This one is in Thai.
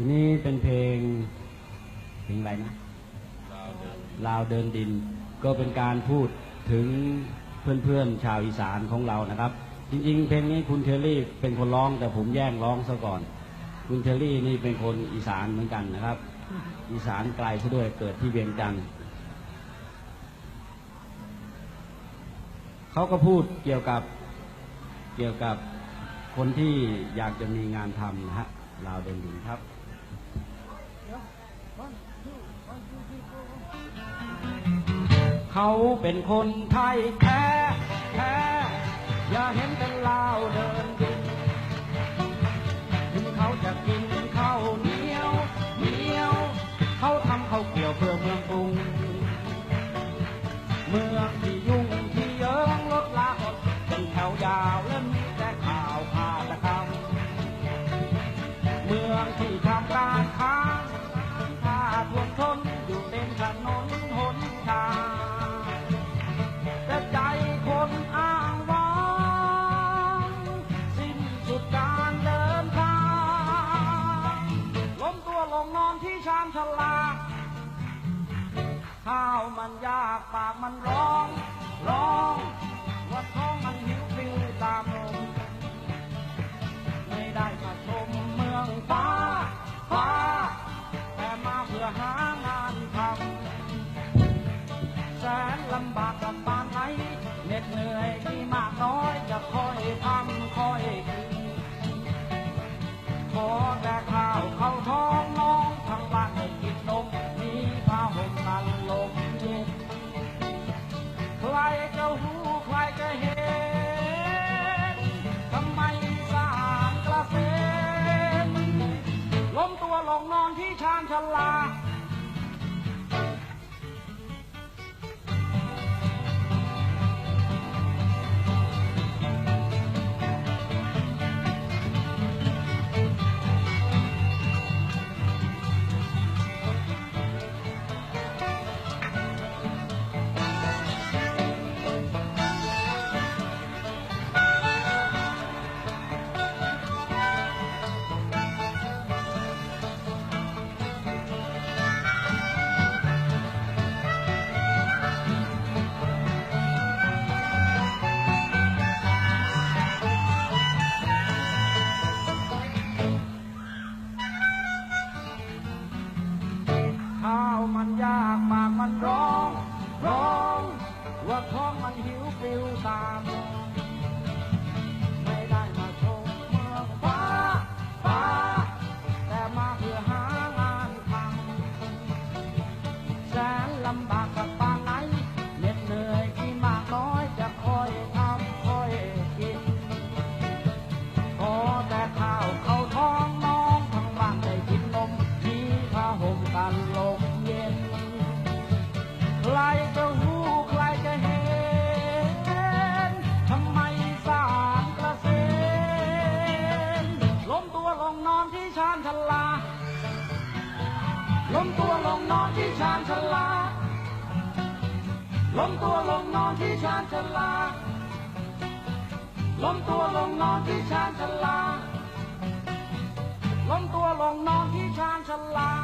ทีนี้เป็นเพลงเพลงอะไรนะลาวเดินดิน ก็เป็นการพูดถึงเพื่อนๆชาวอีสานของเรานะครับ จริงๆ เพลงนี้คุณเทอรี่เป็นคนร้องแต่ผมแย่งร้องซะก่อน คุณเทอรี่นี่เป็นคนอีสานเหมือนกันนะครับ อีสานไกลซะด้วยเกิดที่เวียงจันทร์เขาก็พูดเกี่ยวกับเกี่ยวกับคนที่อยากจะมีงานทำนะฮะลาวเดินดินครับ เขาเป็นคนไทยแท้แท้อย่าเห็นเป็นลาวเดินดินถึงเขาจะกินข้าวเหนียวเหนียว เขาทำข้าวเกลียวเพื่อเมืองกรุงเมืองที่ยุ่งที่เยิงรถลาอดเป็นแถวยาวและมีแต่ข่าวฆาตกรรมเมืองที่ ข้าวมันยากปากมันร้อง ร้องว่าท้องมันหิว bomb. ชลาล้มตัวลงนอนที่ชานชาลาล้มตัวลงนอนที่ชานชาลาล้มตัวลงนอนที่ชานชาลาล้มตัวลงนอนที่ชานชาลา